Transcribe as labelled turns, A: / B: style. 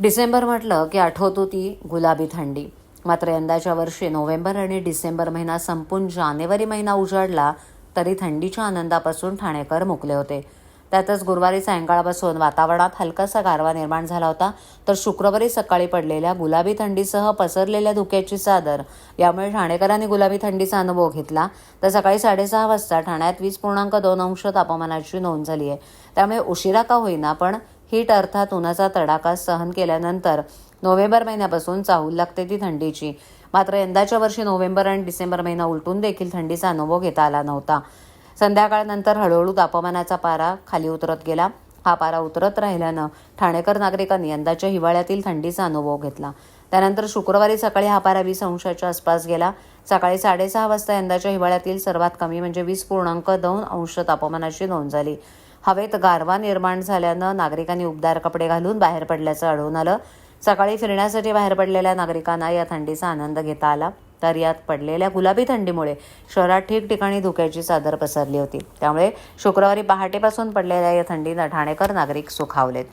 A: डिसेंबर म्हटलं की आठवतो ती गुलाबी थंडी. मात्र यंदाच्या वर्षी नोव्हेंबर आणि डिसेंबर महिना संपून जानेवारी महिना उजाडला तरी थंडीच्या आनंदापासून ठाणेकर मुकले होते. त्यातच गुरुवारी सायंकाळपासून वातावरणात हलकासा गारवा निर्माण झाला होता. तर शुक्रवारी सकाळी पडलेल्या गुलाबी थंडीसह पसरलेल्या धुक्याची चादर यामुळे ठाणेकरांनी गुलाबी थंडीचा अनुभव घेतला. तर सकाळी साडेसहा वाजता ठाण्यात वीस पूर्णांक दोन अंश तापमानाची नोंद झाली आहे त्यामुळे उशिरा का होईना पण हीट अर्थात उन्हाचा तडाखा सहन केल्यानंतर नोव्हेंबर महिन्यापासून चाहूल लागते ती थंडीची. मात्र यंदाच्या वर्षी नोव्हेंबर आणि डिसेंबर महिना उलटून देखील थंडीचा अनुभव घेता आला नव्हता. संध्याकाळनंतर हळूहळू तापमानाचा पारा खाली उतरत गेला. हा पारा उतरत राहिल्यानं ठाणेकर नागरिकांनी यंदाच्या हिवाळ्यातील थंडीचा अनुभव घेतला. त्यानंतर शुक्रवारी सकाळी हा पारा वीस अंशाच्या आसपास गेला. सकाळी साडेसहा वाजता यंदाच्या हिवाळ्यातील सर्वात कमी म्हणजे वीस पूर्णांक दोन अंश तापमानाची नोंद झाली. हवेत गारवा निर्माण झाल्यानं नागरिकांनी उबदार कपडे घालून बाहेर पडल्याचं आढळून आलं. सकाळी फिरण्यासाठी बाहेर पडलेल्या नागरिकांना या थंडीचा आनंद घेता आला. तर यात पडलेल्या गुलाबी थंडीमुळे शहरात ठिकठिकाणी धुक्याची चादर पसरली होती. त्यामुळे शुक्रवारी पहाटेपासून पडलेल्या या थंडीनं ठाणेकर नागरिक सुखावलेत.